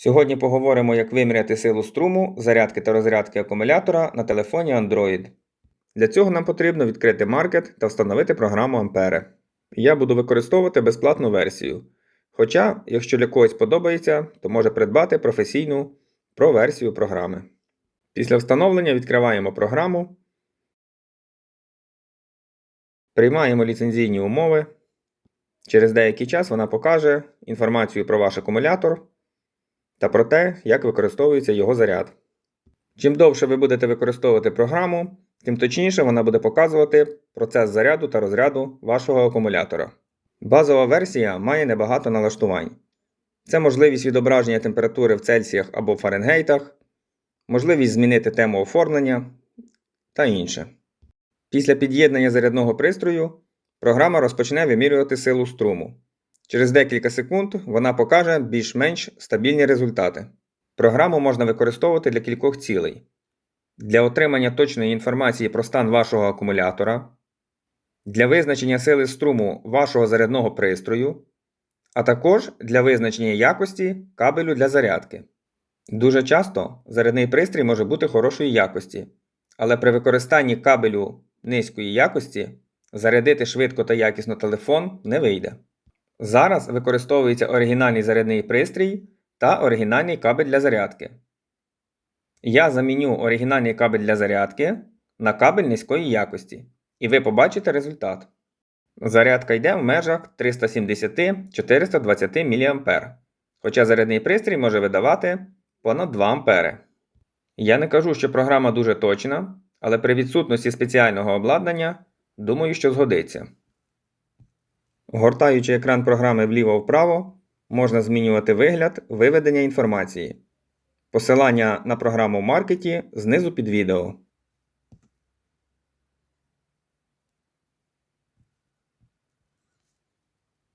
Сьогодні поговоримо, як виміряти силу струму, зарядки та розрядки акумулятора на телефоні Android. Для цього нам потрібно відкрити маркет та встановити програму Ampere. Я буду використовувати безплатну версію. Хоча, якщо для когось подобається, то може придбати професійну про версію програми. Після встановлення відкриваємо програму, приймаємо ліцензійні умови. Через деякий час вона покаже інформацію про ваш акумулятор та про те, як використовується його заряд. Чим довше ви будете використовувати програму, тим точніше вона буде показувати процес заряду та розряду вашого акумулятора. Базова версія має небагато налаштувань. Це можливість відображення температури в Цельсіях або Фаренгейтах, можливість змінити тему оформлення та інше. Після під'єднання зарядного пристрою програма розпочне вимірювати силу струму. Через декілька секунд вона покаже більш-менш стабільні результати. Програму можна використовувати для кількох цілей: для отримання точної інформації про стан вашого акумулятора, для визначення сили струму вашого зарядного пристрою, а також для визначення якості кабелю для зарядки. Дуже часто зарядний пристрій може бути хорошої якості, але при використанні кабелю низької якості зарядити швидко та якісно телефон не вийде. Зараз використовується оригінальний зарядний пристрій та оригінальний кабель для зарядки. Я заміню оригінальний кабель для зарядки на кабель низької якості, і ви побачите результат. Зарядка йде в межах 370-420 мА, хоча зарядний пристрій може видавати понад 2 А. Я не кажу, що програма дуже точна, але при відсутності спеціального обладнання думаю, що згодиться. Гортаючи екран програми вліво-вправо, можна змінювати вигляд виведення інформації. Посилання на програму в маркеті знизу під відео.